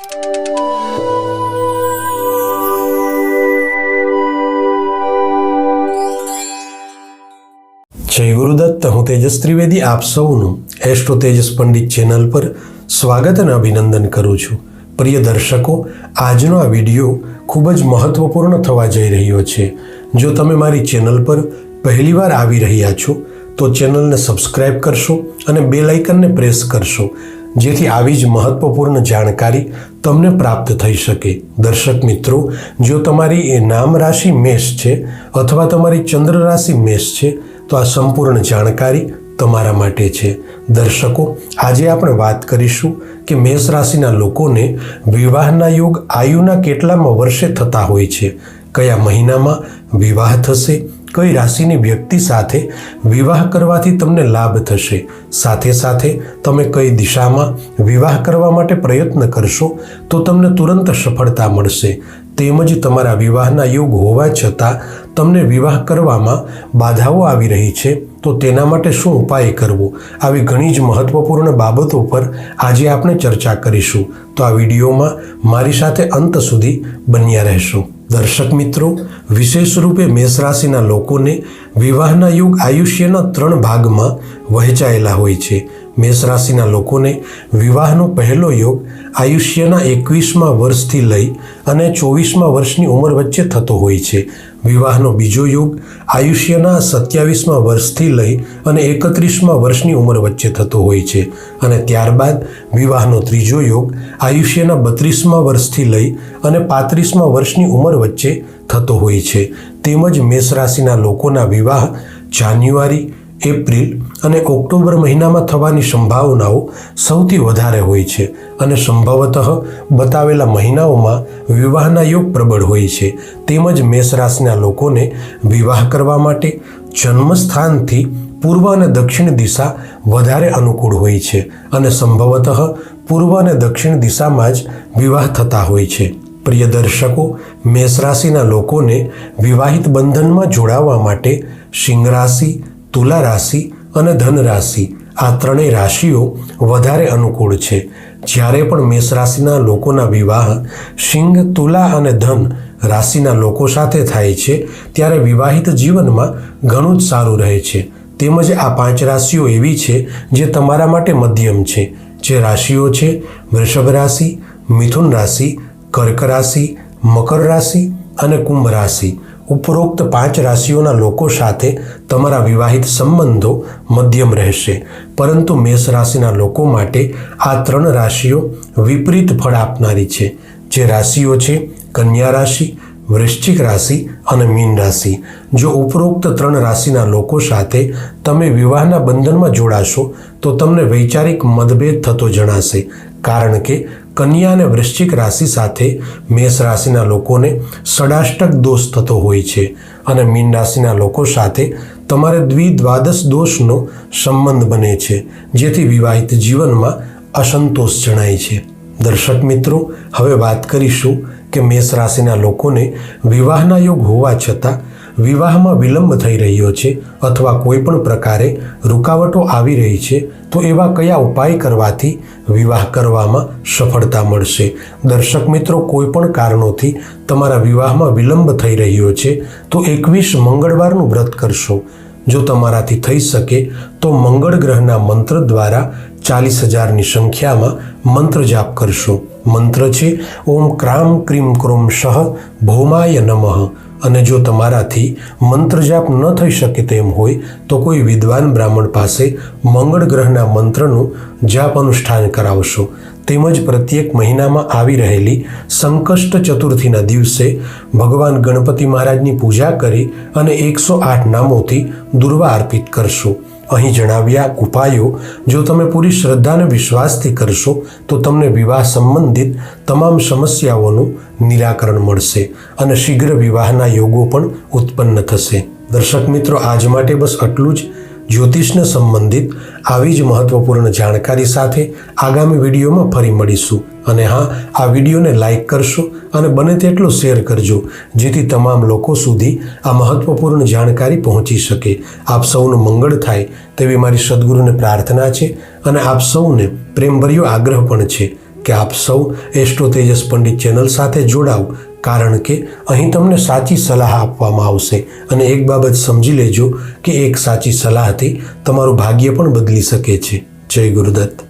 જય ગુરુદત્ત હું તેજસ ત્રિવેદી આપ સૌનું એસ્ટ્રો તેજસ પંડિત ચેનલ પર સ્વાગત અને અભિનંદન કરું છું. પ્રિય દર્શકો, આજનો આ વીડિયો ખૂબ જ મહત્વપૂર્ણ થવા જઈ રહ્યો છે. જો તમે મારી ચેનલ પર પહેલીવાર આવી રહ્યા છો, તો ચેનલને સબસ્ક્રાઇબ કરશો અને બે લાઇકનને પ્રેસ કરશો. જેથી આવી જ મહત્વપૂર્ણ જાણકારી તમને પ્રાપ્ત થઈ શકે. દર્શક મિત્રો, જો તમારી એ નામ રાશિ મેષ છે અથવા તમારી ચંદ્ર રાશિ મેષ છે, તો આ સંપૂર્ણ જાણકારી તમારા માટે છે. દર્શકો, આજે આપણે વાત કરીશું કે મેષ રાશિના લોકોને વિવાહના યોગ આયુના કેટલામાં વર્ષે થતા હોય છે? કયા મહિનામાં વિવાહ થશે? કઈ રાશિની વ્યક્તિ સાથે વિવાહ કરવાથી તમને લાભ થશે? સાથે સાથે તમે કઈ દિશામાં વિવાહ કરવા માટે પ્રયત્ન કરશો તો તમને તુરંત સફળતા મળશે. તેમજ તમારા વિવાહના યોગ હોવા છતાં તમને વિવાહ કરવામાં બાધાઓ આવી રહી છે તો તેના માટે શું ઉપાય કરવો? આવી ઘણી જ મહત્વપૂર્ણ બાબતો પર આજે આપણે ચર્ચા કરીશું. તો આ વિડીયોમાં મારી સાથે અંત સુધી બન્યા રહેશો. દર્શક મિત્રો વિશેષ રૂપે મેષ રાશિના લોકોને વિવાહના યુગ આયુષ્યના ત્રણ ભાગમાં વહેંચાયેલા હોય છે. મેષ રાશિના લોકોને વિવાહનો પહેલો યોગ આયુષ્યના એકવીસમાં વર્ષથી લઈ અને ચોવીસમાં વર્ષની ઉંમર વચ્ચે થતો હોય છે. વિવાહનો બીજો યોગ આયુષ્યના સત્યાવીસમાં વર્ષથી લઈ અને એકત્રીસમાં વર્ષની ઉંમર વચ્ચે થતો હોય છે. અને ત્યારબાદ વિવાહનો ત્રીજો યોગ આયુષ્યના બત્રીસમાં વર્ષથી લઈ અને પાંત્રીસમાં વર્ષની ઉંમર વચ્ચે થતો હોય છે. તેમજ મેષ રાશિના લોકોના વિવાહ જાન્યુઆરી એપ્રિલ અને ઓક્ટોબર મહિનામાં થવાની સંભાવનાઓ સૌથી વધારે હોય છે અને સંભવતઃ બતાવેલા મહિનાઓમાં વિવાહના યોગ પ્રબળ હોય છે. તેમજ મેષ રાશિના લોકોને વિવાહ કરવા માટે જન્મસ્થાનથી પૂર્વ અને દક્ષિણ દિશા વધારે અનુકૂળ હોય છે અને સંભવતઃ પૂર્વ અને દક્ષિણ દિશામાં જ વિવાહ થતા હોય છે. પ્રિય દર્શકો, મેષ રાશિના લોકોને વિવાહિત બંધનમાં જોડાવા માટે સિંહ રાશિ તુલા રાશિ અને ધન રાશિ આ ત્રણેય રાશિઓ વધારે અનુકૂળ છે. જ્યારે પણ મેષ રાશિના લોકોના વિવાહ, સિંહ, તુલા અને ધન રાશિના લોકો સાથે થાય છે, ત્યારે વિવાહિત જીવનમાં ઘણું જ સારું રહે છે. તેમજ આ પાંચ રાશિઓ એવી છે જે તમારા માટે મધ્યમ છે. જે રાશિઓ છે વૃષભ રાશિ, મિથુન રાશિ, કર્ક રાશિ, મકર રાશિ અને કુંભ રાશિ. ઉપરોક્ત પાંચ રાશિઓના લોકો સાથે તમારા વિવાહિત સંબંધો મધ્યમ રહેશે. પરંતુ મેષ રાશિના લોકો માટે આ ત્રણ રાશિઓ વિપરીત ફળ આપનારી છે. જે રાશિઓ છે કન્યા રાશિ, વૃશ્ચિક રાશિ અને મીન રાશિ. જો ઉપરોક્ત ત્રણ રાશિના લોકો સાથે તમે વિવાહના બંધનમાં જોડાશો, તો તમને વૈચારિક મતભેદ થતો જણાશે. કારણ કે કન્યા અને વૃશ્ચિક રાશિ સાથે મેષ રાશિના લોકોને ષડાષ્ટક દોષ થતો હોય છે અને મીન રાશિના લોકો સાથે તમારે દ્વિદ્વાદશ દોષનો સંબંધ બને છે, જેથી વિવાહિત જીવનમાં અસંતોષ જણાય છે. દર્શક મિત્રો, હવે વાત કરીશું કે મેષ રાશિના લોકોને વિવાહના યોગ હોવા છતાં વિવાહમાં વિલંબ થઈ રહ્યો છે અથવા કોઈ પણ પ્રકારે રૂકાવટો આવી રહી છે, તો એવા કયા ઉપાય કરવાથી વિવાહ કરવામાં સફળતા મળશે? દર્શક મિત્રો, કોઈપણ કારણોથી તમારા વિવાહમાં વિલંબ થઈ રહ્યો છે, તો એકવીસ મંગળવારનું વ્રત કરશો. જો તમારાથી થઈ શકે, તો મંગળ ગ્રહના મંત્ર દ્વારા ચાલીસ હજારની સંખ્યામાં મંત્ર જાપ કરશો. મંત્ર છે, ઓમ ક્રામ ક્રીમ ક્રોમ શહ ભૌમાય નમઃ. અને જો તમારાથી મંત્ર જાપ ન થઈ શકે તેમ હોય, તો કોઈ વિદ્વાન બ્રાહ્મણ પાસે મંગળ ગ્રહના મંત્રનું જાપ અનુષ્ઠાન કરાવશો. તેમજ પ્રત્યેક મહિનામાં આવી રહેલી સંકષ્ટ ચતુર્થીના દિવસે ભગવાન ગણપતિ મહારાજની પૂજા કરી અને એકસો આઠ નામોથી દુર્વા અર્પિત કરશો. અહીં જણાવ્યા ઉપાયો, જો તમે પૂરી શ્રદ્ધા અને વિશ્વાસથી કરશો, તો તમને વિવાહ સંબંધિત તમામ સમસ્યાઓનું નિરાકરણ મળશે અને શીઘ્ર વિવાહના યોગો પણ ઉત્પન્ન થશે. દર્શક મિત્રો, આજ માટે બસ આટલું જ. જ્યોતિષને સંબંધિત આવી જ મહત્વપૂર્ણ જાણકારી સાથે આગામી વિડીયોમાં ફરી મળીશું. અને હા, આ વિડીયોને લાઈક કરશો અને બને તેટલો શેર કરજો, જેથી તમામ લોકો સુધી આ મહત્વપૂર્ણ જાણકારી પહોંચી શકે. આપ સૌનું મંગળ થાય તેવી મારી સદગુરુને પ્રાર્થના છે અને આપ સૌને પ્રેમભર્યો આગ્રહ પણ છે કે આપ સૌ એસ્ટ્રો તેજસ પંડિત ચેનલ સાથે જોડાવ કારણ કે અહીં તમને સાચી સલાહ આપવામાં આવશે. અને એક બાબત સમજી લેજો કે એક સાચી સલાહથી તમારું ભાગ્ય પણ બદલી શકે છે. જય ગુરુદત્ત.